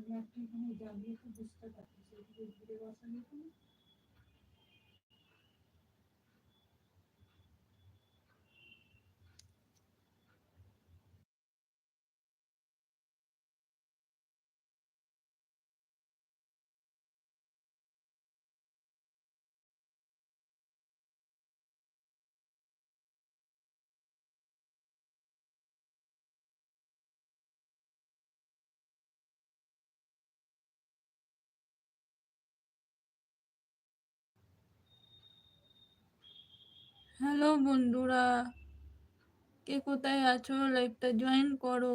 ম্যাপটা এখানে জ্বালিয়ে তো বুঝতে পারছি সেই ঘুরে বসালে তো হ্যালো বন্ধুরা কে কোথায় আছো? লাইভটা জয়েন করো।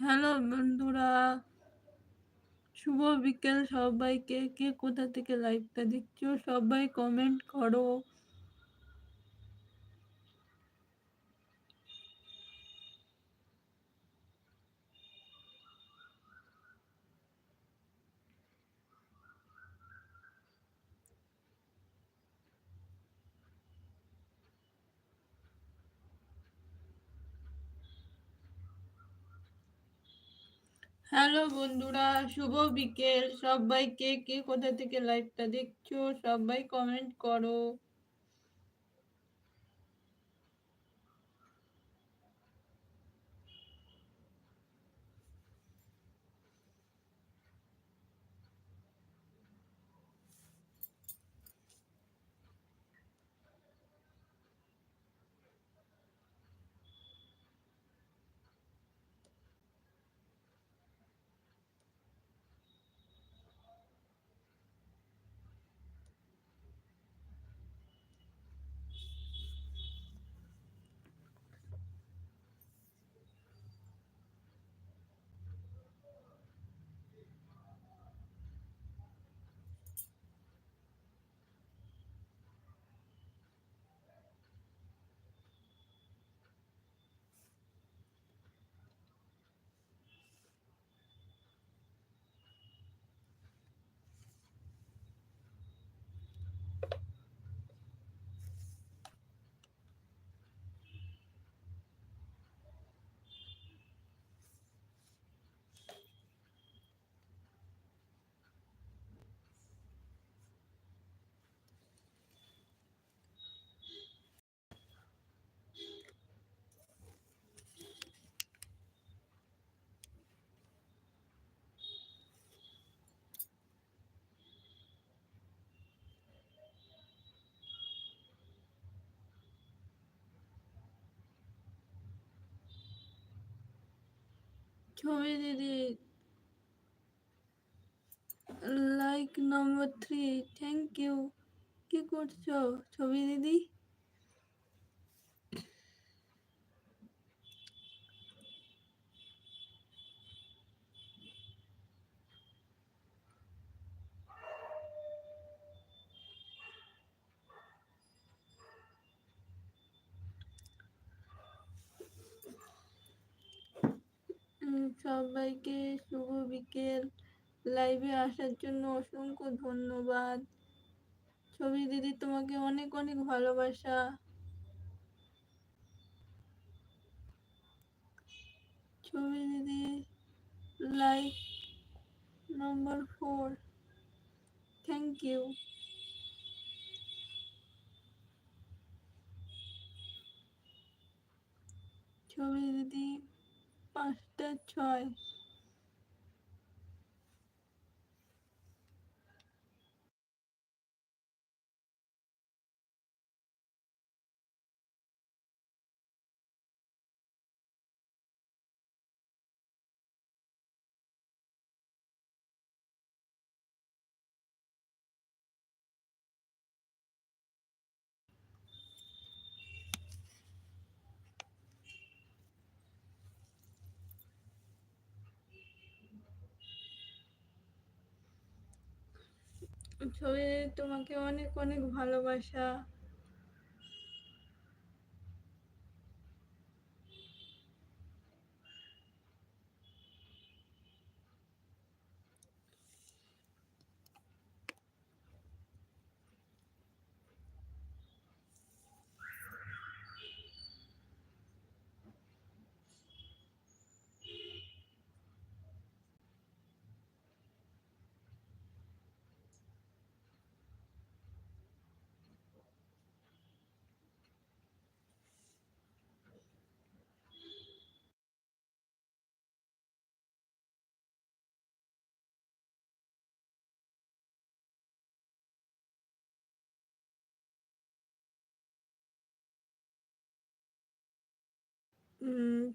হ্যালো বন্ধুরা শুভ বিকেল সবাইকে। কে কোথা থেকে লাইভটা দেখছ? সবাই কমেন্ট করো। হ্যালো বন্ধুরা শুভ বিকেল। সবাইকে কে কোথা থেকে লাইভটা দেখছ? সবাই কমেন্ট করো। ছবি দিদি like number three thank you কি করছ ছবি দিদি উম, সবাইকে শুভ বিকেল লাইভে আসার জন্য অসংখ্য ধন্যবাদ। ছবি দিদি তোমাকে অনেক অনেক ভালোবাসা। ছবি দিদি like number four thank you ছবি দিদি পাঁচটা ছয়। ছবি তোমাকে অনেক অনেক ভালোবাসা।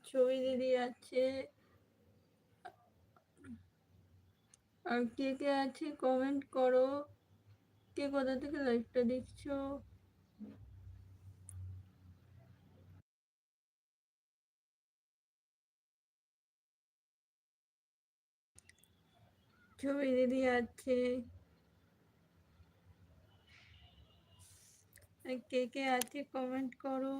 ছবি দিদি আছে। আর কে কে আছে কমেন্ট করো। কে কোথা থেকে লাইভটা দেখছ? ছবি দিদি আছে। কে কে আছে কমেন্ট করো।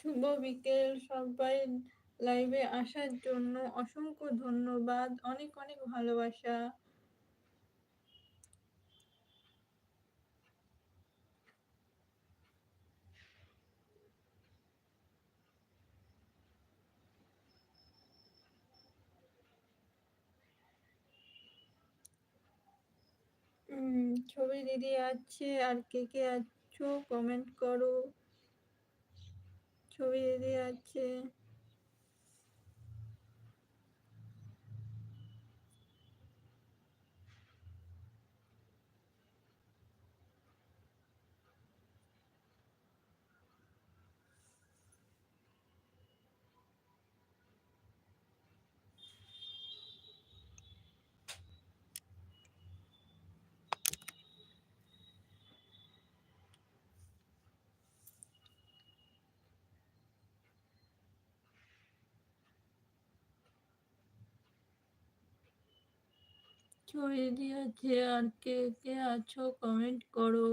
শুভ বিকেল সবাই লাইভে আসার জন্য অসংখ্য ধন্যবাদ। অনেক অনেক ভালোবাসা। ছবি দিদি আছে আর কে কে আছো কমেন্ট করো। ছবি দিদি আছে ছবি দিয়েছে। আর কে কে আছো? কমেন্ট করো।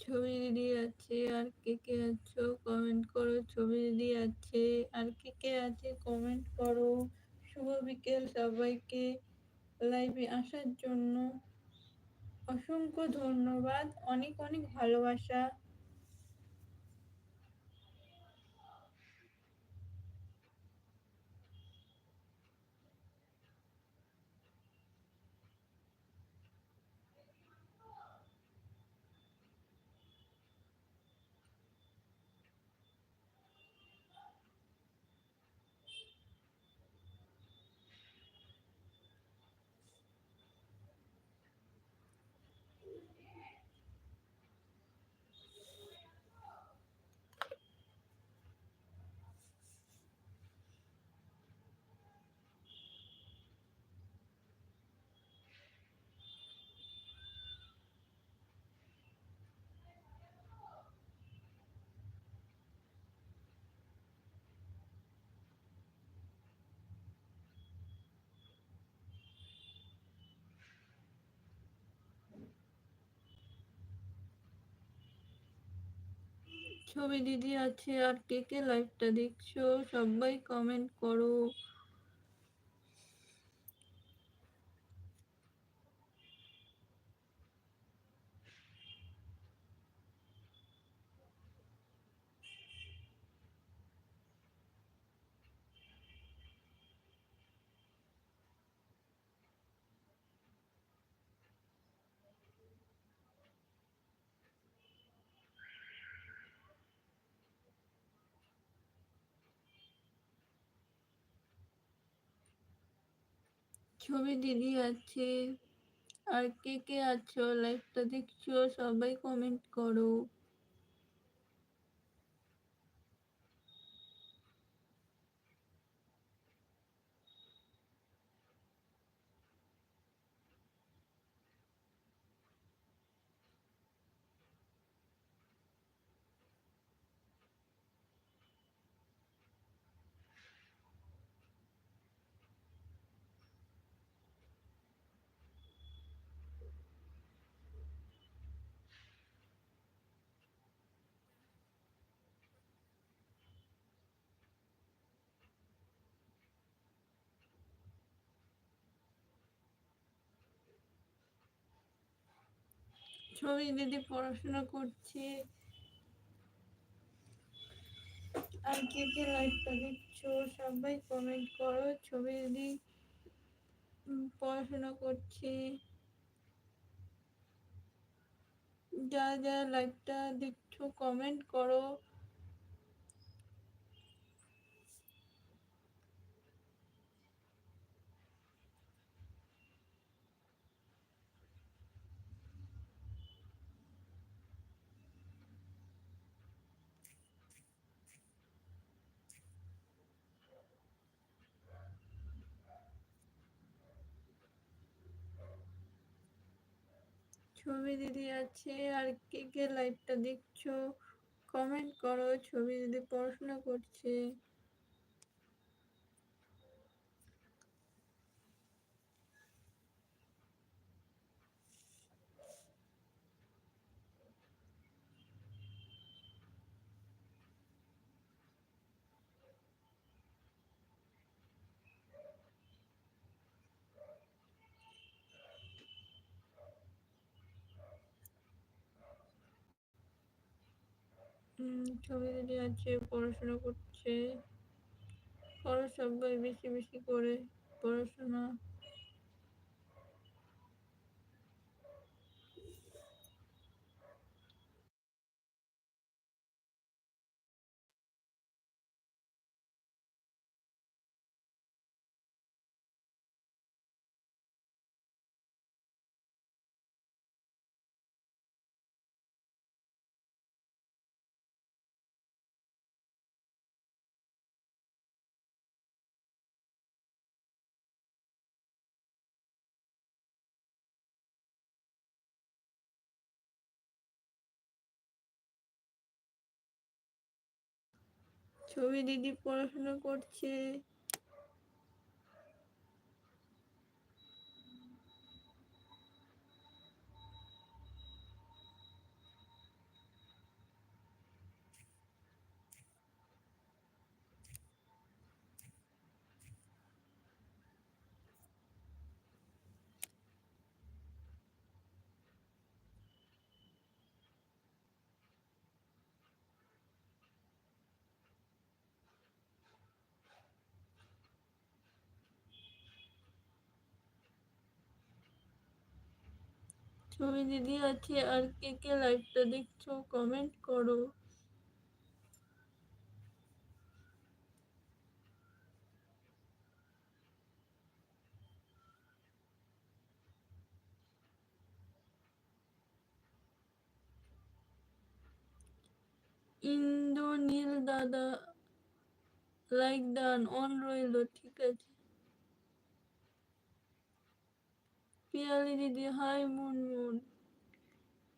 ছবি দিদি আছে আর কে কে আছো কমেন্ট করো, ছবি দিদি আছে আর কে কে আছে কমেন্ট করো। শুভ বিকেল সবাইকে। লাইভে আসার জন্য অসংখ্য ধন্যবাদ। অনেক অনেক ভালোবাসা। ছবি দিদি আছে আর কে কে লাইভটা দেখছ? সবাই কমেন্ট করো। ছবি দিদি আছে। আর কে কে আছো? লাইভটা দেখছ? সবাই কমেন্ট করো। ছবি দিদি পড়াশোনা করছে, আর কে কে লাইফটা দেখছ, সবাই কমেন্ট করো। ছবি দিদি পড়াশোনা করছে, যা যা লাইভটা দেখছ কমেন্ট করো। ছবি দিদি আছে আর কে কে লাইভটা দেখছ? কমেন্ট করো ছবি দিদি পড়াশোনা করছে। উম, ছবি দিদি আছে পড়াশোনা করছে। করো সবাই বেশি বেশি করে পড়াশোনা ছবি দিদি পড়াশোনা করছে। ছবি দিদি আছে আর কে কে লাইভটা দেখছ কমেন্ট করো। ইন্দ্রনীল দাদা লাইক ডান অন রইল, ঠিক আছে। পিয়ালি দিদি, হাই মুন মুন।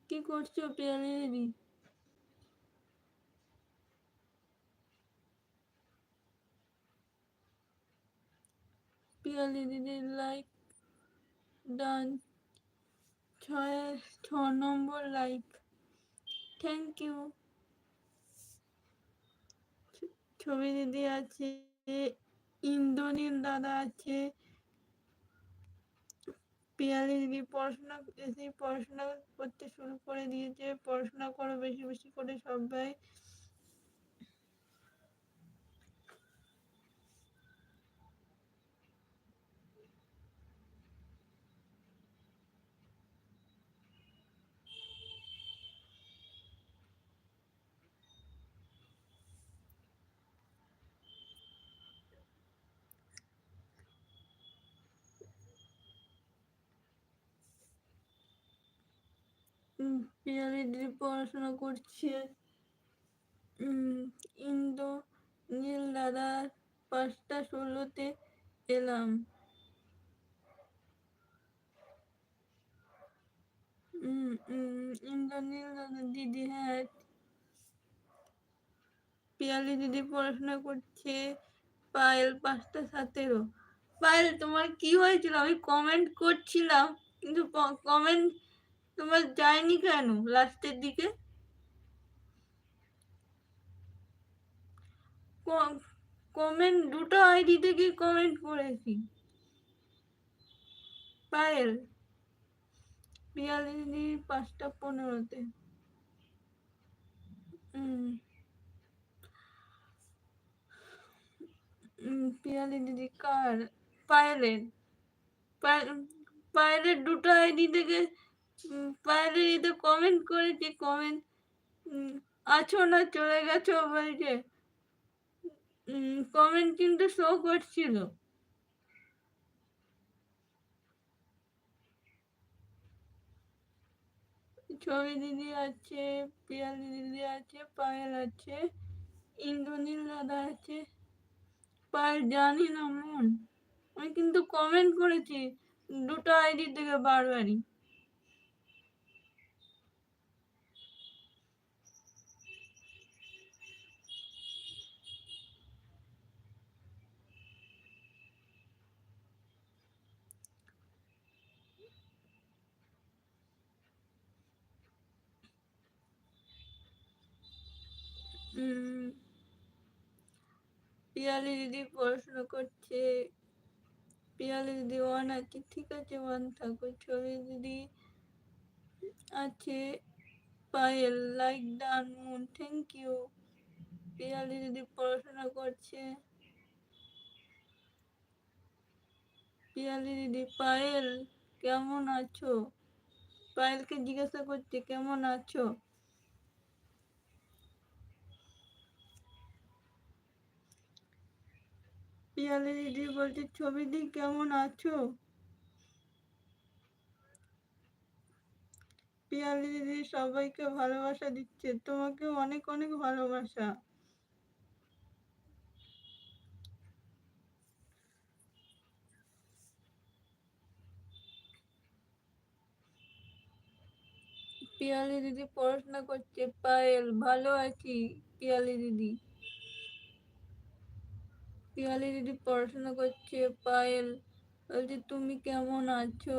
কি করছ পিয়ালি দিদি? পিয়ালি দিদি লাইক ডান। ছয়, ছ নম্বর লাইক। Thank you. ছবি দিদি আছে, ইন্দ্রনীল দাদা আছে পিয়ালি দিদি পড়াশোনা পড়াশোনা করতে শুরু করে দিয়েছে। পড়াশোনা করো বেশি বেশি করে সবাই উম, পিয়ালি দিদি পড়াশোনা করছে। ইন্দো নীল দাদা পাঁচটা ষোলোতে এলাম। ইন্দ্রনীল দাদা দিদি হ্যাঁ পিয়ালি দিদি পড়াশোনা করছে পায়েল পাঁচটা সতেরো। পায়েল তোমার কি হয়েছিল? আমি কমেন্ট করছিলাম কিন্তু কমেন্ট তোমার যায়নি কেন লাস্টের দিকে? কমেন্ট দুটো আইডি থেকে কমেন্ট করেছি। পায়েল দিদি পাঁচটা পনেরোতে। পিয়ালি দিদি কার? পায়েলের। পায়ে- পায়েলের দুটো আইডি থেকে পায়েলের ইতে কমেন্ট করেছি কমেন্ট আছো না চলে গেছো বলছে কমেন্ট কিন্তু শো করছিল। ছবি দিদি আছে, পিয়ালি দিদি আছে, পায়েল আছে, ইন্দ্রনীল দাদা আছে, পায়েল জানি না মন। আমি কিন্তু কমেন্ট করেছি, দুটো আইডি থেকে বারবারই। পিয়ালি দিদি পড়াশোনা করছে, পিয়ালি দিদি ওয়ান আছে ঠিক আছে ওয়ান থাকো ছবি দিদি আছে, Payel like done moon thank you Piyali দিদি পড়াশোনা করছে, পিয়ালি দিদি, পায়েল, কেমন আছো? পায়েলকে জিজ্ঞাসা করছে, কেমন আছো? পিয়ালি দিদি বলছে, ছবি দি, কেমন আছো? পিয়ালি দিদি সবাইকে ভালোবাসা দিচ্ছে তোমাকে অনেক অনেক ভালোবাসা। পিয়ালি দিদি পড়াশোনা করছে, পায়েল, ভালো আছি পিয়ালি দিদি। পিয়ালি দিদি পড়াশোনা করছে, পায়েল। বলছে, তুমি কেমন আছো?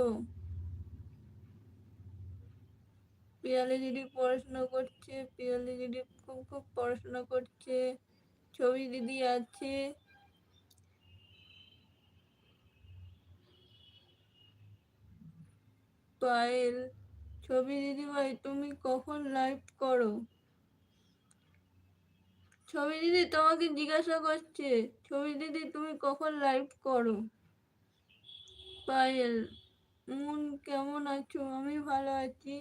পিয়ালি দিদি পড়াশোনা করছে, পিয়ালি দিদি খুব খুব পড়াশোনা করছে। ছবি দিদি আছে। পায়েল, ছবি দিদি ভাই তুমি কখন লাইভ করো? ছবি দিদি তোমাকে জিজ্ঞাসা করছে। ছবি দিদি, তুমি কখন লাইভ করো? পায়েল, মন, কেমন আছো? আমি ভালো আছি।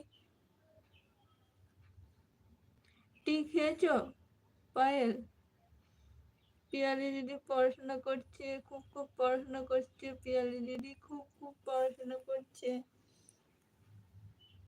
টি খেয়েছ? পায়েল, পিয়ালি দিদি পড়াশোনা করছে, খুব খুব পড়াশোনা করছে, পিয়ালি দিদি খুব খুব পড়াশোনা করছে।